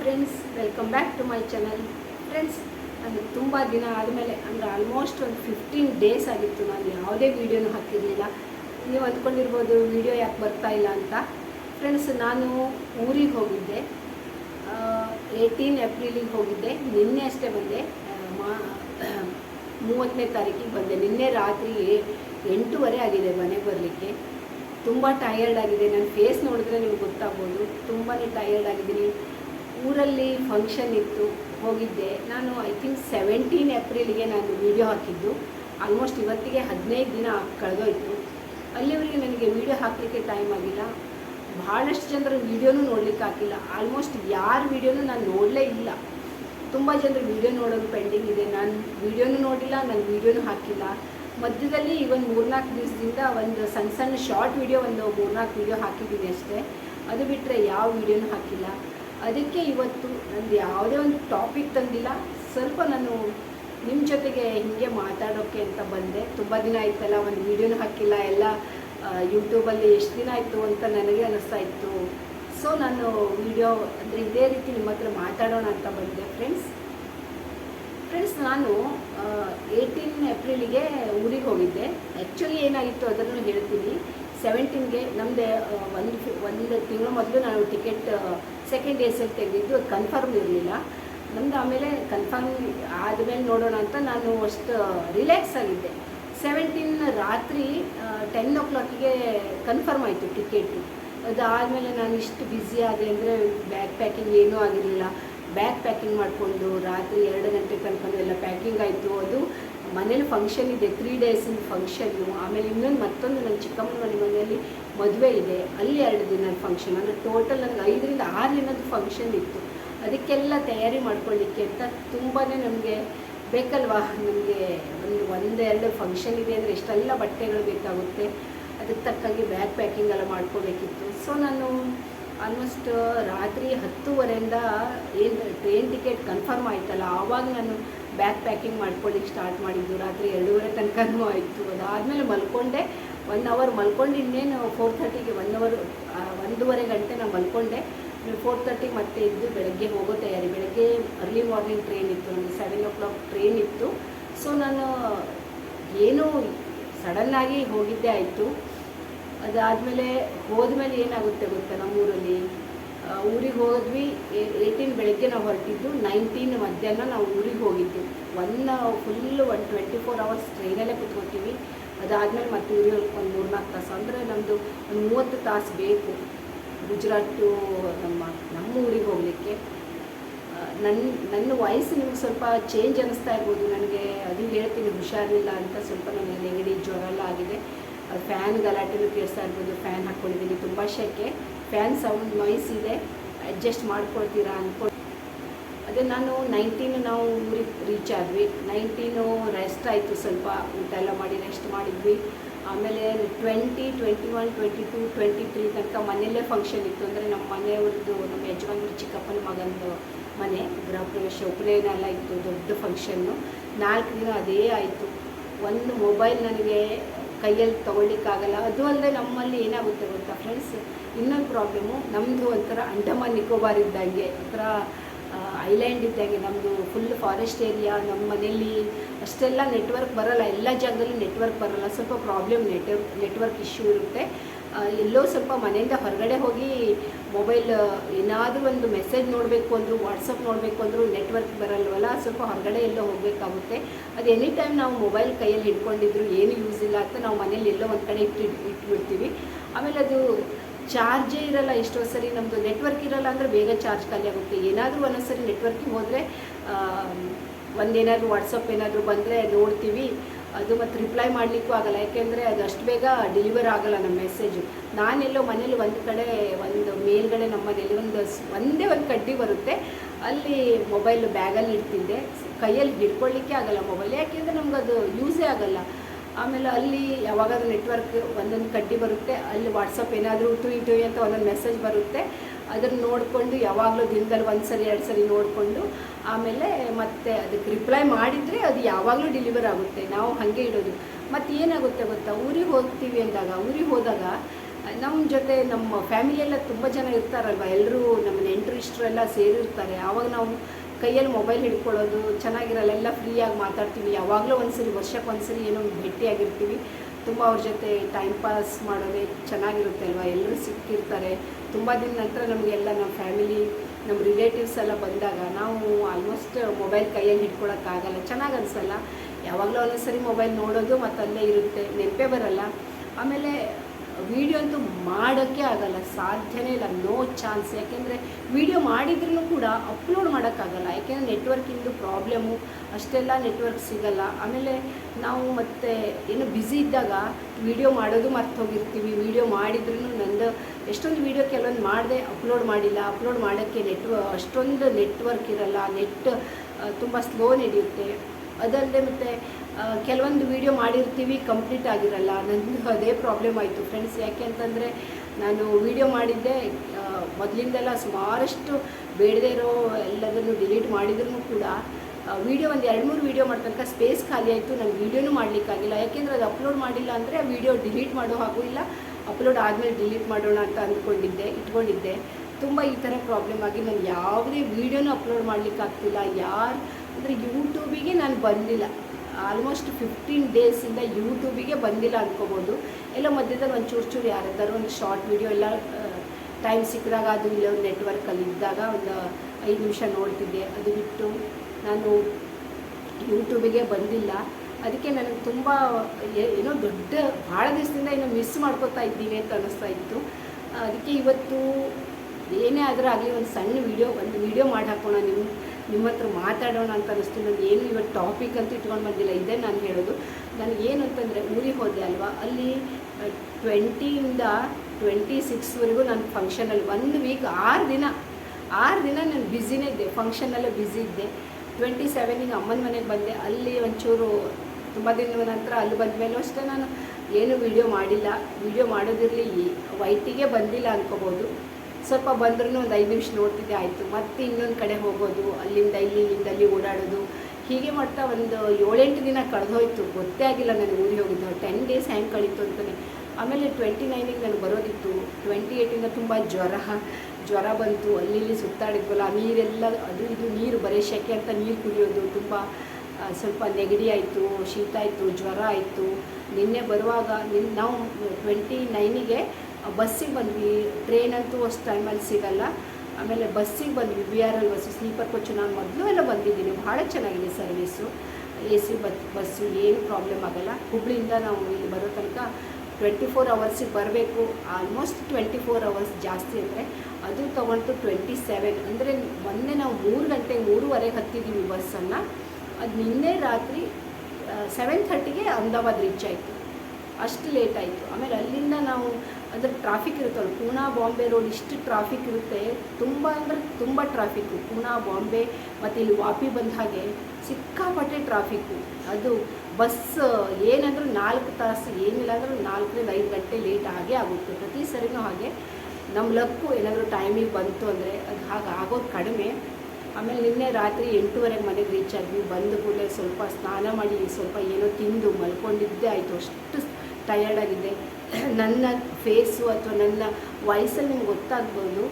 Friends welcome back to my channel friends ನಾನು ತುಂಬ ದಿನ ಆದಮೇಲೆ, ಅಂದರೆ ಆಲ್ಮೋಸ್ಟ್ ಒಂದು ಫಿಫ್ಟೀನ್ ಡೇಸ್ ಆಗಿತ್ತು ನಾನು ಯಾವುದೇ ವೀಡಿಯೋನು ಹಾಕಿರಲಿಲ್ಲ. ನೀವು ಅಂದ್ಕೊಂಡಿರ್ಬೋದು ವೀಡಿಯೋ ಯಾಕೆ ಬರ್ತಾ ಇಲ್ಲ ಅಂತ. ಫ್ರೆಂಡ್ಸ್ ನಾನು ಊರಿಗೆ ಹೋಗಿದ್ದೆ. ಏಯ್ಟೀನ್ ಏಪ್ರಿಲಿಗೆ ಹೋಗಿದ್ದೆ. ನಿನ್ನೆ ಅಷ್ಟೇ ಬಂದೆ. ಮಾ, ಮೂವತ್ತನೇ ತಾರೀಕಿಗೆ ಬಂದೆ. ನಿನ್ನೆ ರಾತ್ರಿ ಎಂಟೂವರೆ ಆಗಿದೆ ಮನೆಗೆ ಬರಲಿಕ್ಕೆ. ತುಂಬ ಟಯರ್ಡ್ ಆಗಿದೆ. ನನ್ನ ಫೇಸ್ ನೋಡಿದ್ರೆ ನಿಮ್ಗೆ ಗೊತ್ತಾಗ್ಬೋದು. ತುಂಬಾ ಟಯರ್ಡ್ ಆಗಿದ್ದೀನಿ. ಊರಲ್ಲಿ ಫಂಕ್ಷನ್ ಇತ್ತು, ಹೋಗಿದ್ದೆ. ನಾನು ಐ ಥಿಂಕ್ ಸೆವೆಂಟೀನ್ ಏಪ್ರಿಲ್ಗೆ ನಾನು ವೀಡಿಯೋ ಹಾಕಿದ್ದು. ಆಲ್ಮೋಸ್ಟ್ ಇವತ್ತಿಗೆ ಹದಿನೈದು ದಿನ ಕಳೆದೋಯ್ತು. ಅಲ್ಲಿವರೆಗೆ ನನಗೆ ವೀಡಿಯೋ ಹಾಕಲಿಕ್ಕೆ ಟೈಮ್ ಆಗಿಲ್ಲ. ಭಾಳಷ್ಟು ಜನರು ವೀಡಿಯೋನೂ ನೋಡಲಿಕ್ಕೆ ಆಗಿಲ್ಲ ಆಲ್ಮೋಸ್ಟ್ ಯಾರ ವೀಡಿಯೋನೂ ನಾನು ನೋಡಲೇ ಇಲ್ಲ. ತುಂಬ ಜನರು ವೀಡಿಯೋ ನೋಡೋದು ಪೆಂಡಿಂಗ್ ಇದೆ. ನಾನು ವೀಡಿಯೋನೂ ನೋಡಿಲ್ಲ, ನಾನು ವೀಡಿಯೋನೂ ಹಾಕಿಲ್ಲ. ಮಧ್ಯದಲ್ಲಿ ಒಂದು ಮೂರ್ನಾಲ್ಕು ದಿವಸದಿಂದ ಒಂದು ಸಣ್ಣ ಸಣ್ಣ ಶಾರ್ಟ್ ವೀಡಿಯೋ ಒಂದು ಮೂರ್ನಾಲ್ಕು ವೀಡಿಯೋ ಹಾಕಿದ್ದೀನಿ ಅಷ್ಟೇ. ಅದು ಬಿಟ್ಟರೆ ಯಾವ ವೀಡಿಯೋನೂ ಹಾಕಿಲ್ಲ. ಅದಕ್ಕೆ ಇವತ್ತು ನಂದು ಯಾವುದೇ ಒಂದು ಟಾಪಿಕ್ ತಂದಿಲ್ಲ. ಸ್ವಲ್ಪ ನಾನು ನಿಮ್ಮ ಜೊತೆಗೆ ಹೀಗೆ ಮಾತಾಡೋಕ್ಕೆ ಅಂತ ಬಂದೆ. ತುಂಬ ದಿನ ಆಯ್ತಲ್ಲ, ಒಂದು ವೀಡಿಯೋನೂ ಹಾಕಿಲ್ಲ. ಎಲ್ಲ ಯೂಟ್ಯೂಬಲ್ಲಿ ಎಷ್ಟು ದಿನ ಆಯಿತು ಅಂತ ನನಗೆ ಅನ್ನಿಸ್ತಾ ಇತ್ತು. ಸೊ ನಾನು ವಿಡಿಯೋ ಅಂದರೆ ಇದೇ ರೀತಿ ನಿಮ್ಮ ಹತ್ರ ಮಾತಾಡೋಣ ಅಂತ ಬಂದೆ ಫ್ರೆಂಡ್ಸ್ ಫ್ರೆಂಡ್ಸ್ ನಾನು ಏಯ್ಟೀನ್ ಏಪ್ರಿಲಿಗೆ ಊರಿಗೆ ಹೋಗಿದ್ದೆ. ಆ್ಯಕ್ಚುಲಿ ಏನಾಗಿತ್ತು ಅದನ್ನು ಹೇಳ್ತೀನಿ. ಸೆವೆಂಟೀನ್ಗೆ ನಮ್ಮದೇ ಒಂದು ಒಂದು ತಿಂಗಳು ಮೊದಲು ನಾನು ಟಿಕೆಟ್ ಸೆಕೆಂಡ್ ಎ ಸೆಲ್ ತೆಗೆದಿದ್ದು, ಅದು ಕನ್ಫರ್ಮ್ ಇರಲಿಲ್ಲ. ನಮ್ದು ಆಮೇಲೆ ಕನ್ಫರ್ಮ್ ಆದಮೇಲೆ ನೋಡೋಣ ಅಂತ ನಾನು ಅಷ್ಟು ರಿಲ್ಯಾಕ್ಸ್ ಆಗಿದ್ದೆ. ಸೆವೆಂಟೀನ್ ರಾತ್ರಿ ಟೆನ್ ಓ ಕ್ಲಾಕಿಗೆ ಕನ್ಫರ್ಮ್ ಆಯಿತು ಟಿಕೆಟು. ಅದಾದಮೇಲೆ ನಾನು ಇಷ್ಟು ಬ್ಯುಸಿ ಆದೆ ಅಂದರೆ ಬ್ಯಾಗ್ ಪ್ಯಾಕಿಂಗ್ ಏನೂ ಆಗಿರಲಿಲ್ಲ. ಬ್ಯಾಗ್ ಪ್ಯಾಕಿಂಗ್ ಮಾಡಿಕೊಂಡು ರಾತ್ರಿ ಎರಡು ಗಂಟೆ ತನಕ ಎಲ್ಲ ಪ್ಯಾಕಿಂಗ್ ಆಯಿತು. ಅದು ಮನೇಲಿ ಫಂಕ್ಷನ್ ಇದೆ ತ್ರೀ ಡೇಸಿನ ಫಂಕ್ಷನ್ನು ಆಮೇಲೆ ಇನ್ನೊಂದು ಮತ್ತೊಂದು ನನ್ನ ಚಿಕ್ಕಮ್ಮನ ಮನೆ ಮನೆಯಲ್ಲಿ ಮದುವೆ ಇದೆ, ಅಲ್ಲಿ ಎರಡು ದಿನದ ಫಂಕ್ಷನ್ ಅಂದರೆ ಟೋಟಲ್ ನನಗೆ ಐದರಿಂದ ಆರು ದಿನದ ಫಂಕ್ಷನ್ ಇತ್ತು. ಅದಕ್ಕೆಲ್ಲ ತಯಾರಿ ಮಾಡ್ಕೊಳ್ಳಿಕ್ಕೆ ಅಂತ ತುಂಬಾ ನಮಗೆ ಬೇಕಲ್ವಾ? ನಮಗೆ ಒಂದು ಒಂದೆರಡು ಫಂಕ್ಷನ್ ಇದೆ ಅಂದರೆ ಎಷ್ಟೆಲ್ಲ ಬಟ್ಟೆಗಳು ಬೇಕಾಗುತ್ತೆ ಅದಕ್ಕೆ ತಕ್ಕಾಗಿ ಬ್ಯಾಗ್ ಪ್ಯಾಕಿಂಗ್ ಎಲ್ಲ ಮಾಡ್ಕೋಬೇಕಿತ್ತು. ಸೊ ನಾನು ಆಲ್ಮೋಸ್ಟ್ ರಾತ್ರಿ ಹತ್ತುವರೆಯಿಂದ ಏನು ಟ್ರೈನ್ ಟಿಕೆಟ್ ಕನ್ಫರ್ಮ್ ಆಯ್ತಲ್ಲ, ಆವಾಗ ನಾನು ಬ್ಯಾಗ್ ಪ್ಯಾಕಿಂಗ್ ಮಾಡ್ಕೊಳ್ಳಿಕ್ಕೆ ಸ್ಟಾರ್ಟ್ ಮಾಡಿದ್ದು. ರಾತ್ರಿ ಎರಡೂವರೆ ತನಕನೂ ಆಯಿತು. ಅದಾದಮೇಲೆ ಮಲ್ಕೊಂಡೆ. ಒನ್ ಅವರ್ ಮಲ್ಕೊಂಡು. ಇನ್ನೇನು ಫೋರ್ ಥರ್ಟಿಗೆ ಒನ್ ಅವರ್ ಒಂದೂವರೆ ಗಂಟೆ ನಾನು ಮಲ್ಕೊಂಡೆ. ಫೋರ್ ತರ್ಟಿಗೆ ಮತ್ತೆ ಇದ್ದು ಬೆಳಗ್ಗೆ ಹೋಗೋ ತಯಾರಿ. ಬೆಳಗ್ಗೆ ಅರ್ಲಿ ಮಾರ್ನಿಂಗ್ ಟ್ರೈನ್ ಇತ್ತು. ಒಂದು ಸೆವೆನ್ ಓ ಕ್ಲಾಕ್ ಟ್ರೈನ್ ಇತ್ತು. ಸೊ ನಾನು ಏನೂ ಸಡನ್ನಾಗಿ ಹೋಗಿದ್ದೇ ಆಯಿತು. ಅದಾದಮೇಲೆ ಹೋದ್ಮೇಲೆ ಏನಾಗುತ್ತೆ ಗೊತ್ತಾ ನಮ್ಮೂರಲ್ಲಿ? ಊರಿಗೆ ಹೋದ್ವಿ. ಏಯ್ಟೀನ್ ಬೆಳಗ್ಗೆ ನಾವು ಹೊರಟಿದ್ದು ನೈನ್ಟೀನ್ ಮಧ್ಯಾಹ್ನ ನಾವು ಊರಿಗೆ ಹೋಗಿದ್ದು one full one twenty four hours ಟ್ರೈನಲ್ಲೇ ಕುತ್ಕೋತೀವಿ. ಅದಾದಮೇಲೆ ಮತ್ತೆ ಊರಿಗೆ ಒಂದು ಮೂರ್ನಾಲ್ಕು ತಾಸು. ಅಂದರೆ ನಮ್ಮದು ಒಂದು ಮೂವತ್ತು ತಾಸು ಬೇಕು ಗುಜರಾತು, ನಮ್ಮ ನಮ್ಮ ಊರಿಗೆ ಹೋಗಲಿಕ್ಕೆ. ನನ್ನ ನನ್ನ ವಾಯ್ಸ್ ನಿಮ್ಗೆ ಸ್ವಲ್ಪ ಚೇಂಜ್ ಅನ್ನಿಸ್ತಾ ಇರ್ಬೋದು. ನನಗೆ ಅದು ಹೇಳ್ತೀನಿ, ಹುಷಾರಿಲ್ಲ ಅಂತ ಸ್ವಲ್ಪ ನನಗೆ ನೆಗಡಿ ಜ್ವರ ಎಲ್ಲ ಆಗಿದೆ. ಅದು ಫ್ಯಾನ್ ಗಲಾಟೆನೂ ಕೇಳಿಸ್ತಾ ಇರ್ಬೋದು. ಫ್ಯಾನ್ ಹಾಕ್ಕೊಂಡಿದ್ದೀನಿ ತುಂಬ ಶೆಕೆ. ಫ್ಯಾನ್ ಸೌಂಡ್ ನಾಯ್ಸ್ ಇದೆ ಅಡ್ಜಸ್ಟ್ ಮಾಡ್ಕೊಳ್ತೀರಾ ಅಂದ್ಕೊಂಡು ಅದೇ ನಾನು ನೈನ್ಟೀನು ನಾವು ಊರಿಗೆ ರೀಚ್ ಆದ್ವಿ. ನೈನ್ಟೀನು ರೆಸ್ಟ್ ಆಯಿತು ಸ್ವಲ್ಪ, ಊಟ ಎಲ್ಲ ಮಾಡಿ ರೆಸ್ಟ್ ಮಾಡಿದ್ವಿ. ಆಮೇಲೆ twenty twenty one twenty two twenty three ತನಕ ಮನೆಯಲ್ಲೇ ಫಂಕ್ಷನ್ ಇತ್ತು. ಅಂದರೆ ನಮ್ಮ ಮನೆಯವ್ರದ್ದು, ನಮ್ಮ ಯಜಮಾನ್ರ ಚಿಕ್ಕಪ್ಪನ ಮಗಂದು ಮನೆ, ಗೃಹ ಪ್ರವೇಶ, ಉಪನಯನ ಇತ್ತು, ದೊಡ್ಡ ಫಂಕ್ಷನ್ನು ನಾಲ್ಕು ದಿನ ಅದೇ ಆಯಿತು. ಒಂದು ಮೊಬೈಲ್ ನನಗೆ ಕೈಯಲ್ಲಿ ತೊಗೊಳ್ಲಿಕ್ಕಾಗಲ್ಲ ಅದು ಅಲ್ಲದೆ ನಮ್ಮಲ್ಲಿ ಏನಾಗುತ್ತೆ ಗೊತ್ತಾ ಫ್ರೆಂಡ್ಸ್ ಇನ್ನೊಂದು ಪ್ರಾಬ್ಲಮ್ಮು ನಮ್ಮದು ಒಂಥರ ಅಂಡಮಾನ್ ನಿಕೋಬಾರ್ ಇದ್ದಂಗೆ, ಒಂಥರ ಐಲ್ಯಾಂಡ್ ಇದ್ದಂಗೆ ನಮ್ಮದು ಫುಲ್ ಫಾರೆಸ್ಟ್ ಏರಿಯಾ ನಮ್ಮ ಮನೆಯಲ್ಲಿ ಅಷ್ಟೆಲ್ಲ ನೆಟ್ವರ್ಕ್ ಬರೋಲ್ಲ. ಎಲ್ಲ ಜಾಗದಲ್ಲೂ ನೆಟ್ವರ್ಕ್ ಬರೋಲ್ಲ. ಸ್ವಲ್ಪ ಪ್ರಾಬ್ಲಮ್ ನೆಟ್ವರ್ಕ್ ನೆಟ್ವರ್ಕ್ ಇಶ್ಯೂ ಇರುತ್ತೆ. ಎಲ್ಲೋ ಸ್ವಲ್ಪ ಮನೆಯಿಂದ ಹೊರಗಡೆ ಹೋಗಿ ಮೊಬೈಲ್ ಏನಾದರೂ ಒಂದು ಮೆಸೇಜ್ ನೋಡಬೇಕು ಅಂದರೂ ವಾಟ್ಸಪ್ ನೋಡಬೇಕು ಅಂದರೂ ನೆಟ್ವರ್ಕ್ ಬರಲ್ವಲ್ಲ, ಸ್ವಲ್ಪ ಹೊರಗಡೆ ಎಲ್ಲೋ ಹೋಗಬೇಕಾಗುತ್ತೆ. ಅದು ಎನಿ ಟೈಮ್ ನಾವು ಮೊಬೈಲ್ ಕೈಯಲ್ಲಿ ಹಿಡ್ಕೊಂಡಿದ್ರು ಏನು ಯೂಸ್ ಇಲ್ಲ ಅಂತ ನಾವು ಮನೇಲಿ ಎಲ್ಲೋ ಒಂದು ಕಡೆ ಇಟ್ಟು, ಇಟ್ಬಿಡ್ತೀವಿ. ಆಮೇಲೆ ಅದು ಚಾರ್ಜೇ ಇರಲ್ಲ ಎಷ್ಟೋ ಸರಿ ನಮ್ಮದು ನೆಟ್ವರ್ಕ್ ಇರಲ್ಲ ಅಂದರೆ ಬೇಗ ಚಾರ್ಜ್ ಖಾಲಿ ಆಗುತ್ತೆ. ಏನಾದರೂ ಒಂದೊಂದು ಸರಿ ನೆಟ್ವರ್ಕಿಗೆ ಹೋದರೆ ಒಂದೇನಾದರೂ ವಾಟ್ಸಪ್ ಏನಾದರೂ ಬಂದರೆ ನೋಡ್ತೀವಿ. ಅದು ಮತ್ತು ರಿಪ್ಲೈ ಮಾಡಲಿಕ್ಕೂ ಆಗಲ್ಲ. ಯಾಕೆಂದರೆ ಅದು ಅಷ್ಟು ಬೇಗ ಡೆಲಿವರ್ ಆಗಲ್ಲ ನಮ್ಮ ಮೆಸೇಜು ನಾನೆಲ್ಲೋ ಮನೇಲಿ ಒಂದು ಕಡೆ ಒಂದು ಮೇಲ್ಗಡೆ ನಮ್ಮ ಮನೇಲಿ ಒಂದು ಒಂದೇ ಒಂದು ಕಡ್ಡಿ ಬರುತ್ತೆ. ಅಲ್ಲಿ ಮೊಬೈಲ್ ಬ್ಯಾಗಲ್ಲಿ ಇಡ್ತಿದ್ದೆ. ಕೈಯಲ್ಲಿ ಹಿಡ್ಕೊಳ್ಳಿಕ್ಕೆ ಆಗಲ್ಲ ಮೊಬೈಲ್ ಯಾಕೆಂದರೆ ನಮ್ಗೆ ಅದು ಯೂಸೇ ಆಗಲ್ಲ. ಆಮೇಲೆ ಅಲ್ಲಿ ಯಾವಾಗಾದ್ರೂ ನೆಟ್ವರ್ಕ್ ಒಂದೊಂದು ಕಡ್ಡಿ ಬರುತ್ತೆ. ಅಲ್ಲಿ ವಾಟ್ಸಪ್ ಏನಾದರೂ ಟು ಟು ಅಂತ ಒಂದೊಂದು ಮೆಸೇಜ್ ಬರುತ್ತೆ. ಅದನ್ನು ನೋಡಿಕೊಂಡು ಯಾವಾಗಲೂ ದಿನದಲ್ಲಿ ಒಂದು ಸರಿ ಎರಡು ಸರಿ ನೋಡಿಕೊಂಡು ಆಮೇಲೆ ಮತ್ತೆ ಅದಕ್ಕೆ ರಿಪ್ಲೈ ಮಾಡಿದರೆ ಅದು ಯಾವಾಗಲೂ ಡೆಲಿವರ್ ಆಗುತ್ತೆ. ನಾವು ಹಾಗೆ ಇಡೋದು. ಮತ್ತು ಏನಾಗುತ್ತೆ ಗೊತ್ತಾ? ಊರಿಗೆ ಹೋಗ್ತೀವಿ ಅಂದಾಗ, ಊರಿಗೆ ಹೋದಾಗ ನಮ್ಮ ಜೊತೆ ನಮ್ಮ ಫ್ಯಾಮಿಲಿಯೆಲ್ಲ ತುಂಬ ಜನ ಇರ್ತಾರಲ್ವ? ಎಲ್ಲರೂ ನಮ್ಮ ನೆಂಟರು, ಇಷ್ಟರು ಎಲ್ಲ ಸೇರಿರ್ತಾರೆ. ಆವಾಗ ನಾವು ಕೈಯಲ್ಲಿ ಮೊಬೈಲ್ ಹಿಡ್ಕೊಳ್ಳೋದು, ಚೆನ್ನಾಗಿರಲ್ಲ, ಎಲ್ಲ ಫ್ರೀಯಾಗಿ ಮಾತಾಡ್ತೀವಿ. ಯಾವಾಗಲೂ ಒಂದ್ಸರಿ, ವರ್ಷಕ್ಕೆ ಒಂದ್ಸರಿ ಏನೋ ಭೇಟಿಯಾಗಿರ್ತೀವಿ. ತುಂಬ ಅವ್ರ ಜೊತೆ ಟೈಮ್ ಪಾಸ್ ಮಾಡೋದೇ ಚೆನ್ನಾಗಿರುತ್ತೆ ಅಲ್ವಾ? ಎಲ್ಲರೂ ಸಿಕ್ಕಿರ್ತಾರೆ. ತುಂಬ ದಿನ ನಂತರ ನಮಗೆಲ್ಲ ನಮ್ಮ ಫ್ಯಾಮಿಲಿ, ನಮ್ಮ ರಿಲೇಟಿವ್ಸ್ ಎಲ್ಲ ಬಂದಾಗ ನಾವು ಆಲ್ಮೋಸ್ಟ್ ಮೊಬೈಲ್ ಕೈಯಲ್ಲಿ ಹಿಡ್ಕೊಳಕ್ಕಾಗಲ್ಲ. ಚೆನ್ನಾಗಿ ಅನಿಸಲ್ಲ? ಯಾವಾಗಲೂ ಒಂದೊಂದ್ಸರಿ ಮೊಬೈಲ್ ನೋಡೋದು ಮತ್ತು ಅಲ್ಲೇ ಇರುತ್ತೆ. ನೆನಪೇ ಬರಲ್ಲ. ಆಮೇಲೆ ವಿಡಿಯೋ ಅಂತೂ ಮಾಡೋಕ್ಕೆ ಆಗಲ್ಲ. ಸಾಧ್ಯನೇ ಇಲ್ಲ. ನೋ ಚಾನ್ಸ್ ಯಾಕೆಂದರೆ ವಿಡಿಯೋ ಮಾಡಿದ್ರೂ ಕೂಡ ಅಪ್ಲೋಡ್ ಮಾಡೋಕ್ಕಾಗಲ್ಲ. ಯಾಕೆಂದರೆ ನೆಟ್ವರ್ಕಿಂದು ಪ್ರಾಬ್ಲಮ್ಮು ಅಷ್ಟೆಲ್ಲ ನೆಟ್ವರ್ಕ್ ಸಿಗಲ್ಲ. ಆಮೇಲೆ ನಾವು ಮತ್ತೆ ಏನು ಬ್ಯುಸಿ ಇದ್ದಾಗ ವಿಡಿಯೋ ಮಾಡೋದು ಮರ್ತೋಗಿರ್ತೀವಿ ವಿಡಿಯೋ ಮಾಡಿದ್ರೂ ನಂದು ಎಷ್ಟೊಂದು ವೀಡಿಯೋ ಕೆಲವೊಂದು ಮಾಡಿದೆ ಅಪ್ಲೋಡ್ ಮಾಡಿಲ್ಲ ಅಪ್ಲೋಡ್ ಮಾಡೋಕ್ಕೆ ನೆಟ್ವ ಅಷ್ಟೊಂದು ನೆಟ್ವರ್ಕ್ ಇರಲ್ಲ ನೆಟ್ ತುಂಬ ಸ್ಲೋ ನಡೆಯುತ್ತೆ. ಅದಲ್ಲದೆ ಮತ್ತು ಕೆಲವೊಂದು ವಿಡಿಯೋ ಮಾಡಿರ್ತೀವಿ ಕಂಪ್ಲೀಟ್ ಆಗಿರಲ್ಲ. ನಂದು ಅದೇ ಪ್ರಾಬ್ಲಮ್ ಆಯಿತು ಫ್ರೆಂಡ್ಸ್ ಯಾಕೆ ಅಂತಂದರೆ, ನಾನು ವೀಡಿಯೋ ಮಾಡಿದ್ದೆ ಮೊದಲಿಂದೆಲ್ಲ ಸುಮಾರಷ್ಟು ಬೇಡದೇ ಇರೋ ಎಲ್ಲದನ್ನು ಡಿಲೀಟ್ ಮಾಡಿದ್ರೂ ಕೂಡ ವೀಡಿಯೋ ಒಂದು ಎರಡು ಮೂರು ವೀಡಿಯೋ ಮಾಡಿದ ಸ್ಪೇಸ್ ಖಾಲಿ ಆಯಿತು. ನಾನು ವೀಡಿಯೋನೂ ಮಾಡಲಿಕ್ಕಾಗಿಲ್ಲ. ಯಾಕೆಂದರೆ ಅದು ಅಪ್ಲೋಡ್ ಮಾಡಿಲ್ಲ ಅಂದರೆ ವಿಡಿಯೋ ಡಿಲೀಟ್ ಮಾಡೋ ಹಾಗೂ ಇಲ್ಲ. ಅಪ್ಲೋಡ್ ಆದಮೇಲೆ ಡಿಲೀಟ್ ಮಾಡೋಣ ಅಂತ ಅಂದ್ಕೊಂಡಿದ್ದೆ, ಇಟ್ಕೊಂಡಿದ್ದೆ. ತುಂಬ ಈ ಥರ ಪ್ರಾಬ್ಲಮ್ ಆಗಿ ನಾನು ಯಾವುದೇ ವೀಡಿಯೋನೂ ಅಪ್ಲೋಡ್ ಮಾಡಲಿಕ್ಕಾಗ್ತಿಲ್ಲ ಯಾರು, ಅಂದರೆ ಯೂಟ್ಯೂಬಿಗೆ ನಾನು ಬಂದಿಲ್ಲ. ಆಲ್ಮೋಸ್ಟ್ ಫಿಫ್ಟೀನ್ ಡೇಸಿಂದ ಯೂಟ್ಯೂಬಿಗೆ ಬಂದಿಲ್ಲ ಅಂದ್ಕೋಬೋದು ಎಲ್ಲ ಮಧ್ಯದಲ್ಲಿ ಒಂದು ಚೂರು ಚೂರು ಯಾರಾದರೂ ಒಂದು ಶಾರ್ಟ್ ವೀಡಿಯೋ ಎಲ್ಲ ಟೈಮ್ ಸಿಕ್ಕಿದಾಗ ಅದು ಇಲ್ಲ, ಒಂದು ನೆಟ್ವರ್ಕಲ್ಲಿ ಇದ್ದಾಗ ಒಂದು ಐದು ನಿಮಿಷ ನೋಡ್ತಿದ್ದೆ. ಅದು ಬಿಟ್ಟು ನಾನು ಯೂಟ್ಯೂಬಿಗೆ ಬಂದಿಲ್ಲ. ಅದಕ್ಕೆ ನನಗೆ ತುಂಬ ಏನೋ ದೊಡ್ಡ ಭಾಳ ದಿವಸದಿಂದ ಏನೋ ಮಿಸ್ ಮಾಡ್ಕೋತಾ ಇದ್ದೀನಿ ಅಂತ ಅನ್ನಿಸ್ತಾ ಇತ್ತು. ಅದಕ್ಕೆ ಇವತ್ತು ಏನೇ ಆದರೂ ಆಗಲಿ ಒಂದು ಸಣ್ಣ ವಿಡಿಯೋ ಒಂದು ವಿಡಿಯೋ ಮಾಡಿ ಹಾಕೋಣ, ನಿಮ್ಮ ನಿಮ್ಮ ಹತ್ರ ಮಾತಾಡೋಣ ಅಂತ ಅನ್ನಿಸ್ತು. ನಾನು ಏನು ಇವತ್ತು ಟಾಪಿಕ್ ಅಂತ ಇಟ್ಕೊಂಡು ಬಂದಿಲ್ಲ. ಇದೇ ನಾನು ಹೇಳೋದು. ನಾನು ಏನು ಅಂತಂದರೆ, ಊರಿಗೆ ಹೋದೆ ಅಲ್ವಾ? ಅಲ್ಲಿ ಟ್ವೆಂಟಿಯಿಂದ ಟ್ವೆಂಟಿ ಸಿಕ್ಸ್ವರೆಗೂ ನಾನು ಫಂಕ್ಷನಲ್ಲಿ ಒಂದು ವೀಕ್ ಆರು ದಿನ ಆರು ದಿನ ನಾನು ಬ್ಯುಸಿನೇ ಇದ್ದೆ. ಫಂಕ್ಷನಲ್ಲೇ ಬ್ಯುಸಿ ಇದ್ದೆ. ಟ್ವೆಂಟಿ ಸೆವೆನಿಗೆ ಅಮ್ಮನ ಮನೆಗೆ ಬಂದೆ. ಅಲ್ಲಿ ಒಂಚೂರು ತುಂಬ ದಿನದ ನಂತರ ಅಲ್ಲಿ ಬಂದ ಮೇಲೂ ಅಷ್ಟೇ ನಾನು ಏನು ವಿಡಿಯೋ ಮಾಡಿಲ್ಲ. ವಿಡಿಯೋ ಮಾಡೋದಿರಲಿ ವೈಟಿಗೆ ಬಂದಿಲ್ಲ ಅನ್ಕೋಬೋದು. ಸ್ವಲ್ಪ ಬಂದ್ರೂ ಒಂದು ಐದು ನಿಮಿಷ ನೋಡ್ತಿದ್ದೆ, ಆಯಿತು. ಮತ್ತೆ ಇನ್ನೊಂದು ಕಡೆ ಹೋಗೋದು, ಅಲ್ಲಿಂದ ಇಲ್ಲಿ, ಇಲ್ಲಿಂದ ಅಲ್ಲಿ ಓಡಾಡೋದು. ಹೀಗೆ ಮಾಡ್ತಾ ಒಂದು ಏಳೆಂಟು ದಿನ ಕಳೆದೋಯ್ತು. ಗೊತ್ತೇ ಆಗಿಲ್ಲ ನಾನು ಊರಿಗೆ ಹೋಗಿದ್ದು. ಟೆನ್ ಡೇಸ್ ಹೆಂಗೆ ಕಳೀತು ಅಂತಲೇ ಆಮೇಲೆ ಟ್ವೆಂಟಿ ನೈನಿಗೆ ನನಗೆ ಬರೋದಿತ್ತು. ಟ್ವೆಂಟಿ ಏಯ್ಟಿಂದ ತುಂಬ ಜ್ವರ ಜ್ವರ ಬಂತು. ಅಲ್ಲಿ ಇಲ್ಲಿ ಸುತ್ತಾಡಿದ್ವಲ್ಲ, ನೀರೆಲ್ಲ ಅದು ಇದು ನೀರು, ಬರೀ ಶೆಕೆ ಅಂತ ನೀರು ಕುಡಿಯೋದು, ತುಂಬ ಸ್ವಲ್ಪ ನೆಗಡಿ ಆಯಿತು, ಶೀತ ಆಯಿತು, ಜ್ವರ ಆಯಿತು. ನಿನ್ನೆ ಬರುವಾಗ ನಿನ್ನ ನಾವು ಟ್ವೆಂಟಿ ನೈನಿಗೆ ಬಸ್ಸಿಗೆ ಬಂದ್ವಿ. ಟ್ರೈನ್ ಅಂತೂ ಅಷ್ಟು ಟೈಮಲ್ಲಿ ಸಿಗಲ್ಲ. ಆಮೇಲೆ ಬಸ್ಸಿಗೆ ಬಂದ್ವಿ. B R L bus sleeper coach ನಾನು ಮೊದಲು ಎಲ್ಲ ಬಂದಿದ್ದೀನಿ. ಭಾಳ ಚೆನ್ನಾಗಿದೆ service A C bus, bus, ಏನು ಪ್ರಾಬ್ಲಮ್ ಆಗಲ್ಲ. ಹುಬ್ಳಿಯಿಂದ ನಾವು ಇಲ್ಲಿ ಬರೋ ತನಕ ಟ್ವೆಂಟಿ ಫೋರ್ ಅವರ್ಸಿಗೆ ಬರಬೇಕು. ಆಲ್ಮೋಸ್ಟ್ ಟ್ವೆಂಟಿ ಫೋರ್ ಅವರ್ಸ್ ಜಾಸ್ತಿ ಅಂದರೆ ಅದು ತೊಗೊಂಡು ಟ್ವೆಂಟಿ ಸೆವೆನ್ ಅಂದರೆ ಮೊನ್ನೆ ನಾವು ಮೂರು ಗಂಟೆ, ಮೂರುವರೆಗೆ ಹತ್ತಿದ್ದೀವಿ ಬಸ್ಸನ್ನು. ಅದು ನಿನ್ನೆ ರಾತ್ರಿ ಸೆವೆನ್ ಥರ್ಟಿಗೆ ಅಹಮದಾಬಾದ್ ರೀಚ್ ಆಯಿತು. ಅಷ್ಟು ಲೇಟ್ ಆಯಿತು. ಆಮೇಲೆ ಅಲ್ಲಿಂದ ನಾವು ಅಂದರೆ ಟ್ರಾಫಿಕ್ ಇರುತ್ತಲ್ಲ, ಪೂನಾ ಬಾಂಬೆ ರೋಡ್ ಇಷ್ಟು ಟ್ರಾಫಿಕ್ ಇರುತ್ತೆ. ತುಂಬ ಅಂದರೆ ತುಂಬ ಟ್ರಾಫಿಕ್ಕು ಪೂನಾ, ಬಾಂಬೆ ಮತ್ತು ಇಲ್ಲಿ ವಾಪಿ ಬಂದ ಹಾಗೆ ಸಿಕ್ಕಾಪಟ್ಟೆ ಟ್ರಾಫಿಕ್ಕು ಅದು ಬಸ್ ಏನಂದ್ರೂ ನಾಲ್ಕು ತಾಸು ಏನಿಲ್ಲ ಅಂದರೂ ನಾಲ್ಕರಿಂದ ಐದು ಗಂಟೆ ಲೇಟ್ ಆಗೇ ಆಗುತ್ತೆ. ಪ್ರತಿ ಸರಿನೂ ಹಾಗೆ. ನಮ್ಮ ಲಕ್ಕು ಏನಾದರೂ ಟೈಮಿಗೆ ಬಂತು ಅಂದರೆ ಅದು ಹಾಗೆ ಆಗೋದು ಕಡಿಮೆ. ಆಮೇಲೆ ನಿನ್ನೆ ರಾತ್ರಿ ಎಂಟೂವರೆಗೆ ಮನೆಗೆ ರೀಚ್ ಆದ್ವಿ. ಬಂದ ಕೂಡಲೇ ಸ್ವಲ್ಪ ಸ್ನಾನ ಮಾಡಿ, ಸ್ವಲ್ಪ ಏನೋ ತಿಂದು ಮಲ್ಕೊಂಡಿದ್ದೆ. ಆಯಿತು, ಅಷ್ಟು ಟಯರ್ಡ್ ಆಗಿದ್ದೆ. ನನ್ನ ಫೇಸು ಅಥವಾ ನನ್ನ ವಾಯ್ಸಲ್ಲಿ ನಿಮ್ಗೆ ಗೊತ್ತಾಗ್ಬೋದು.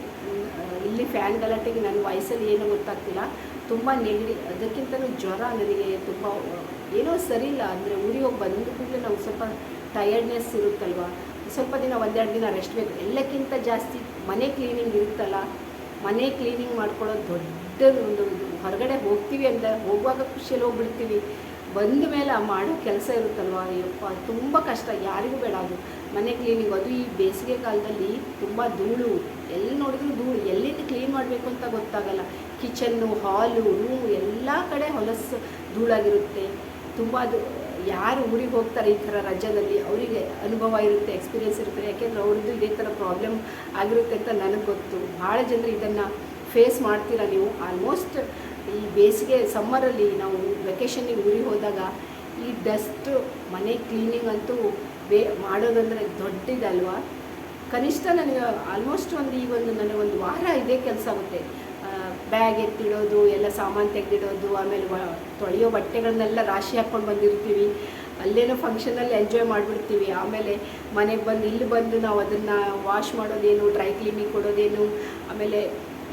ಇಲ್ಲಿ ಫ್ಯಾನ್ ಗಲಾಟೆಗೆ ನನ್ನ ವಾಯ್ಸಲ್ಲಿ ಏನೂ ಗೊತ್ತಾಗ್ತಿಲ್ಲ. ತುಂಬ ನೆಗಡಿ, ಅದಕ್ಕಿಂತಲೂ ಜ್ವರ ನನಗೆ ತುಂಬ, ಏನೋ ಸರಿ ಇಲ್ಲ ಅಂದರೆ ಊರಿಗೆ ಹೋಗಿ ಬಂದ ಕೂಡಲೇ ನಾವು ಸ್ವಲ್ಪ ಟಯರ್ಡ್ನೆಸ್ ಇರುತ್ತಲ್ವ? ಸ್ವಲ್ಪ ದಿನ, ಒಂದೆರಡು ದಿನ ರೆಸ್ಟ್ ಬೇಕು. ಎಲ್ಲಕ್ಕಿಂತ ಜಾಸ್ತಿ ಮನೆ ಕ್ಲೀನಿಂಗ್ ಇರುತ್ತಲ್ಲ ಮನೆ ಕ್ಲೀನಿಂಗ್ ಮಾಡ್ಕೊಳ್ಳೋದು ದೊಡ್ಡ ಒಂದು ಹೊರಗಡೆ ಹೋಗ್ತೀವಿ ಅಂದರೆ ಹೋಗುವಾಗ ಖುಷಿಯಲ್ಲಿ ಹೋಗ್ಬಿಡ್ತೀವಿ. ಬಂದ ಮೇಲೆ ಆ ಮಾಡೋ ಕೆಲಸ ಇರುತ್ತಲ್ವ? ಅಯ್ಯಪ್ಪ ತುಂಬ ಕಷ್ಟ. ಯಾರಿಗೂ ಬೇಡ ಅದು. ಮನೆ ಕ್ಲೀನಿಂಗ್ ಅದು ಈ ಬೇಸಿಗೆ ಕಾಲದಲ್ಲಿ ತುಂಬ ಧೂಳು. ಎಲ್ಲಿ ನೋಡಿದ್ರು ಧೂಳು. ಎಲ್ಲಿಂದ ಕ್ಲೀನ್ ಮಾಡಬೇಕು ಅಂತ ಗೊತ್ತಾಗಲ್ಲ. ಕಿಚನ್ನು ಹಾಲು ರೂಮು ಎಲ್ಲ ಕಡೆ ಹೊಲಸು ಧೂಳಾಗಿರುತ್ತೆ. ತುಂಬ ಅದು ಯಾರು ಊರಿಗೆ ಹೋಗ್ತಾರೆ ಈ ಥರ ರಾಜ್ಯದಲ್ಲಿ ಅವರಿಗೆ ಅನುಭವ ಇರುತ್ತೆ ಎಕ್ಸ್ಪೀರಿಯೆನ್ಸ್ ಇರುತ್ತೆ. ಯಾಕೆಂದರೆ ಅವ್ರದ್ದು ಇದೇ ಥರ ಪ್ರಾಬ್ಲಮ್ ಆಗಿರುತ್ತೆ ಅಂತ ನನಗೆ ಗೊತ್ತು. ಭಾಳ ಜನರು ಇದನ್ನು ಫೇಸ್ ಮಾಡ್ತೀರಾ ನೀವು? ಆಲ್ಮೋಸ್ಟ್ ಈ ಬೇಸಿಗೆ ಸಮ್ಮರಲ್ಲಿ ನಾವು ವೆಕೇಷನಿಗೆ ಊರಿಗೆ ಹೋದಾಗ ಈ ಡಸ್ಟು ಮನೆ ಕ್ಲೀನಿಂಗ್ ಅಂತೂ ಬೇ, ಮಾಡೋದಂದರೆ ದೊಡ್ಡದಲ್ವಾ? ಕನಿಷ್ಠ ನನಗೆ ಆಲ್ಮೋಸ್ಟ್ ಒಂದು ಈ ಒಂದು, ನನಗೆ ಒಂದು ವಾರ ಇದೇ ಕೆಲಸ ಆಗುತ್ತೆ. ಬ್ಯಾಗ್ ಎತ್ತಿಡೋದು, ಎಲ್ಲ ಸಾಮಾನು ತೆಗೆದಿಡೋದು, ಆಮೇಲೆ ತೊಳೆಯೋ ಬಟ್ಟೆಗಳನ್ನೆಲ್ಲ ರಾಶಿ ಹಾಕ್ಕೊಂಡು ಬಂದಿರ್ತೀವಿ. ಅಲ್ಲೇನೋ ಫಂಕ್ಷನಲ್ಲಿ ಎಂಜಾಯ್ ಮಾಡಿಬಿಡ್ತೀವಿ. ಆಮೇಲೆ ಮನೆಗೆ ಬಂದು, ಇಲ್ಲಿ ಬಂದು ನಾವು ಅದನ್ನು ವಾಶ್ ಮಾಡೋದೇನು ಡ್ರೈ ಕ್ಲೀನಿಂಗ್ ಕೊಡೋದೇನು, ಆಮೇಲೆ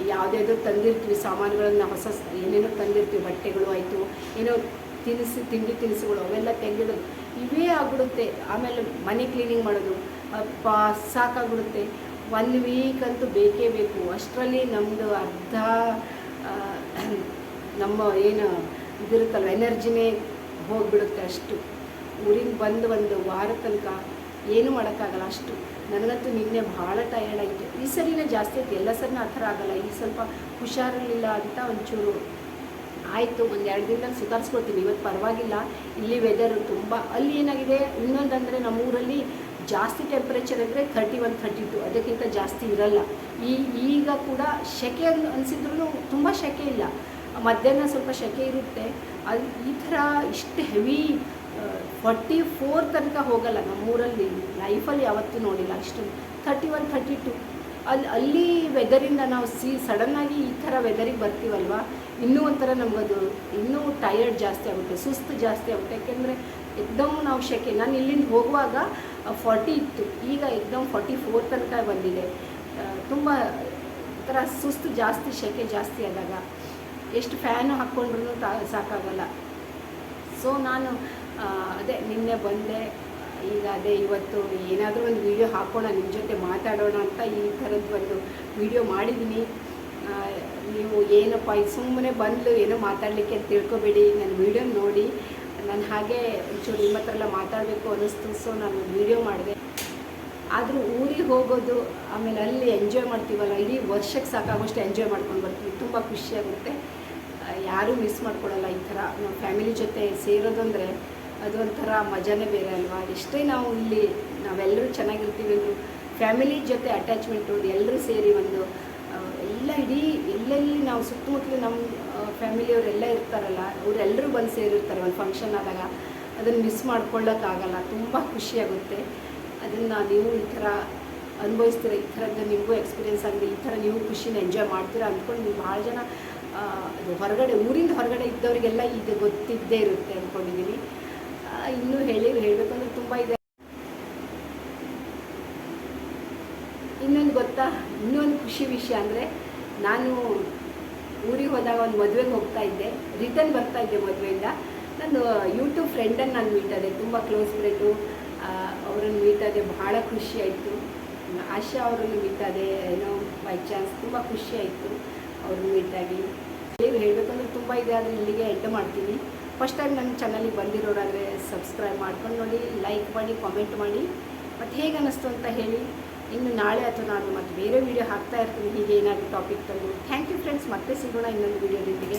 ಯಾವುದ್ಯಾವುದೋ ತಂದಿರ್ತೀವಿ ಸಾಮಾನುಗಳನ್ನು, ಹೊಸ ಏನೇನೋ ತಂದಿರ್ತೀವಿ, ಬಟ್ಟೆಗಳು ಆಯಿತು, ಏನೋ ತಿನಿಸು, ತಿಂಡಿ ತಿನಿಸುಗಳು, ಅವೆಲ್ಲ ತೆಗೆದಿಡೋದು. ಇವೇ ಆಗ್ಬಿಡುತ್ತೆ. ಆಮೇಲೆ ಮನೆ ಕ್ಲೀನಿಂಗ್ ಮಾಡೋದು. ಅಪ್ಪ, ಸಾಕಾಗ್ಬಿಡುತ್ತೆ. ಒನ್ ವೀಕ್ ಅಂತೂ ಬೇಕೇ ಬೇಕು. ಅಷ್ಟರಲ್ಲಿ ನಮ್ಮದು ಅರ್ಧ ನಮ್ಮ ಏನು ಇದಿರುತ್ತಲ್ಲ ಎನರ್ಜಿನೇ ಹೋಗಿಬಿಡುತ್ತೆ ಅಷ್ಟು. ಊರಿಗೆ ಬಂದು ಒಂದು ವಾರ ತನಕ ಏನು ಮಾಡೋಕ್ಕಾಗಲ್ಲ ಅಷ್ಟು. ನನಗಂತೂ ನಿನ್ನೆ ಭಾಳ ಟಯರ್ಡ್ ಆಯಿತು ಈ ಸರಿನೇ ಜಾಸ್ತಿ ಆಯ್ತು. ಎಲ್ಲ ಸರಿನೂ ಆ ಥರ ಆಗಲ್ಲ. ಈ ಸ್ವಲ್ಪ ಹುಷಾರಿರಲಿಲ್ಲ ಅಂತ ಒಂಚೂರು ಆಯಿತು. ಒಂದು ಎರಡು ದಿನದಲ್ಲಿ ಸುಧಾರಿಸ್ಕೊಳ್ತೀನಿ. ಇವತ್ತು ಪರವಾಗಿಲ್ಲ. ಇಲ್ಲಿ ವೆದರ್ ತುಂಬ, ಅಲ್ಲಿ ಏನಾಗಿದೆ? ಇನ್ನೊಂದಂದರೆ ನಮ್ಮೂರಲ್ಲಿ ಜಾಸ್ತಿ ಟೆಂಪ್ರೇಚರ್ ಅಂದರೆ ಥರ್ಟಿ ಒನ್ ಥರ್ಟಿ ಟು ಅದಕ್ಕಿಂತ ಜಾಸ್ತಿ ಇರಲ್ಲ. ಈ, ಈಗ ಕೂಡ ಸೆಕೆ ಅನ್ ಅನಿಸಿದ್ರು ತುಂಬ ಸೆಕೆ ಇಲ್ಲ. ಮಧ್ಯಾಹ್ನ ಸ್ವಲ್ಪ ಸೆಕೆ ಇರುತ್ತೆ. ಅದು ಈ ಥರ ಇಷ್ಟು ಹೆವಿ ಫಾರ್ಟಿ ಫೋರ್ ತನಕ ಹೋಗಲ್ಲ ನಮ್ಮೂರಲ್ಲಿ. ಲೈಫಲ್ಲಿ ಯಾವತ್ತೂ ನೋಡಿಲ್ಲ ಅಷ್ಟು. ಥರ್ಟಿ ಒನ್ ಥರ್ಟಿ ಟು ಅಲ್ಲಿ ಅಲ್ಲಿ ವೆದರಿಂದ ನಾವು ಸಿ ಸಡನ್ನಾಗಿ ಈ ಥರ ವೆದರಿಗೆ ಬರ್ತೀವಲ್ವ? ಇನ್ನೂ ಒಂಥರ ನಮಗದು, ಇನ್ನೂ ಟಯರ್ಡ್ ಜಾಸ್ತಿ ಆಗುತ್ತೆ, ಸುಸ್ತು ಜಾಸ್ತಿ ಆಗುತ್ತೆ. ಯಾಕೆಂದರೆ ಎಕ್ದಮ್ ನಾವು ಶೆಕೆ, ನಾನು ಇಲ್ಲಿಂದ ಹೋಗುವಾಗ ಫಾರ್ಟಿ ಇತ್ತು. ಈಗ ಎಕ್ದಮ್ ಫಾರ್ಟಿ ಫೋರ್ ತನಕ ಬಂದಿದೆ. ತುಂಬ ಒಂಥರ ಸುಸ್ತು ಜಾಸ್ತಿ, ಶೆಕೆ ಜಾಸ್ತಿ ಆದಾಗ. ಎಷ್ಟು ಫ್ಯಾನು ಹಾಕ್ಕೊಂಡ್ರೂ ಸಾಕಾಗಲ್ಲ. ಸೊ ನಾನು ಅದೇ ನಿನ್ನೆ ಬಂದೆ. ಈಗ ಅದೇ ಇವತ್ತು ಏನಾದರೂ ಒಂದು ವಿಡಿಯೋ ಹಾಕೋಣ ನಿಮ್ಮ ಜೊತೆ ಮಾತಾಡೋಣ ಅಂತ ಈ ಥರದ್ದು ಒಂದು ವಿಡಿಯೋ ಮಾಡಿದ್ದೀನಿ. ನೀವು ಏನಪ್ಪ ಇದು ಸುಮ್ಮನೆ ಬಂದು ಏನೋ ಮಾತಾಡಲಿಕ್ಕೆ ಅಂತ ತಿಳ್ಕೊಬೇಡಿ. ನನ್ನ ವಿಡಿಯೋ ನೋಡಿ. ನಾನು ಹಾಗೆ ಒಂಚೂರು ನಿಮ್ಮ ಹತ್ರ ಎಲ್ಲ ಮಾತಾಡಬೇಕು ಅನ್ನಿಸ್ತು ಸೊ ನಾನು ವಿಡಿಯೋ ಮಾಡಿದೆ. ಆದರೂ ಊರಿಗೆ ಹೋಗೋದು, ಆಮೇಲೆ ಅಲ್ಲಿ ಎಂಜಾಯ್ ಮಾಡ್ತೀವಲ್ಲ, ಇಡೀ ವರ್ಷಕ್ಕೆ ಸಾಕಾಗೋಷ್ಟು ಎಂಜಾಯ್ ಮಾಡ್ಕೊಂಡು ಬರ್ತೀವಿ. ತುಂಬ ಖುಷಿಯಾಗುತ್ತೆ ಯಾರೂ ಮಿಸ್ ಮಾಡ್ಕೊಳ್ಳಲ್ಲ ಈ ಥರ. ನಮ್ಮ ಫ್ಯಾಮಿಲಿ ಜೊತೆ ಸೇರೋದಂದರೆ ಅದೊಂಥರ ಮಜಾನೇ ಬೇರೆ ಅಲ್ವಾ? ಎಷ್ಟೇ ನಾವು ಇಲ್ಲಿ ನಾವೆಲ್ಲರೂ ಚೆನ್ನಾಗಿರ್ತೀವಿ ಅಂದರು ಫ್ಯಾಮಿಲಿ ಜೊತೆ ಅಟ್ಯಾಚ್ಮೆಂಟು ಎಲ್ಲರೂ ಸೇರಿ ಒಂದು ಎಲ್ಲ ಇಡೀ ಎಲ್ಲೆಲ್ಲಿ ನಾವು ಸುತ್ತಮುತ್ತಲು ನಮ್ಮ ಫ್ಯಾಮಿಲಿಯವರೆಲ್ಲ ಇರ್ತಾರಲ್ಲ ಅವರೆಲ್ಲರೂ ಬಂದು ಸೇರಿರ್ತಾರೆ ಒಂದು ಫಂಕ್ಷನ್ ಆದಾಗ. ಅದನ್ನು ಮಿಸ್ ಮಾಡ್ಕೊಳ್ಳೋಕ್ಕಾಗಲ್ಲ, ತುಂಬ ಖುಷಿಯಾಗುತ್ತೆ ಅದನ್ನು ನೀವು ಈ ಥರ ಅನುಭವಿಸ್ತೀರ? ಈ ಥರದ್ದು ನಿಮಗೂ ಎಕ್ಸ್ಪೀರಿಯೆನ್ಸ್ ಆಗಿದೆ, ಈ ಥರ ನೀವು ಖುಷಿನ ಎಂಜಾಯ್ ಮಾಡ್ತೀರಾ ಅಂದ್ಕೊಂಡು ನೀವು ಭಾಳ ಜನ ಅದು ಹೊರಗಡೆ, ಊರಿಂದ ಹೊರಗಡೆ ಇದ್ದವರಿಗೆಲ್ಲ ಇದು ಗೊತ್ತಿದ್ದೇ ಇರುತ್ತೆ ಅಂದ್ಕೊಂಡಿದ್ದೀನಿ ಇನ್ನೂ ಹೇಳಿ ಹೇಳಬೇಕಂದ್ರೆ ತುಂಬ ಇದೆ. ಇನ್ನೊಂದು ಗೊತ್ತಾ? ಇನ್ನೊಂದು ಖುಷಿ ವಿಷಯ ಅಂದರೆ ನಾನು ಊರಿಗೆ ಹೋದಾಗ ಒಂದು ಮದುವೆಗೆ ಹೋಗ್ತಾ ಇದ್ದೆ. ರಿಟರ್ನ್ ಬರ್ತಾ ಇದ್ದೆ ಮದುವೆಯಿಂದ. ನಾನು ಯೂಟ್ಯೂಬ್ ಫ್ರೆಂಡನ್ನು ನಾನು ಮೀಟ್ ಆದೆ. ತುಂಬ ಕ್ಲೋಸ್ ಫ್ರೆಂಡು ಅವರನ್ನು ಮೀಟ್ ಆದೆ. ಭಾಳ ಖುಷಿ ಆಯಿತು. ಆಶಾ ಅವರನ್ನು ಮೀಟ್ ಆದೆ. ಏನೋ ಬೈ ಚಾನ್ಸ್ ತುಂಬ ಖುಷಿ ಆಯಿತು. ಅವ್ರನ್ನ ಮೀಟಾಗಿ ಹೇಳಿ ಹೇಳಬೇಕಂದ್ರೆ ತುಂಬ ಇದೆ. ಆದರೆ ಇಲ್ಲಿಗೆ ಎಂಡ್ ಮಾಡ್ತೀನಿ. ಫಸ್ಟ್ ಟೈಮ್ ನನ್ನ ಚಾನಲಿಗೆ ಬಂದಿರೋರಾದರೆ ಸಬ್ಸ್ಕ್ರೈಬ್ ಮಾಡ್ಕೊಂಡು ನೋಡಿ ಲೈಕ್ ಮಾಡಿ ಕಾಮೆಂಟ್ ಮಾಡಿ. ಮತ್ತು ಹೇಗೆ ಅನ್ನಿಸ್ತು ಅಂತ ಹೇಳಿ, ಇನ್ನು ನಾಳೆ ಅಥವಾ ನಾನು ಮತ್ತೆ ಬೇರೆ ವೀಡಿಯೋ ಹಾಕ್ತಾ ಇರ್ತೀನಿ. ಹೀಗೆ ಏನಾದರೂ ಟಾಪಿಕ್ ತಂದು. ಥ್ಯಾಂಕ್ ಯು ಫ್ರೆಂಡ್ಸ್ ಮತ್ತೆ ಸಿಗೋಣ ಇನ್ನೊಂದು ವೀಡಿಯೋದೊಂದಿಗೆ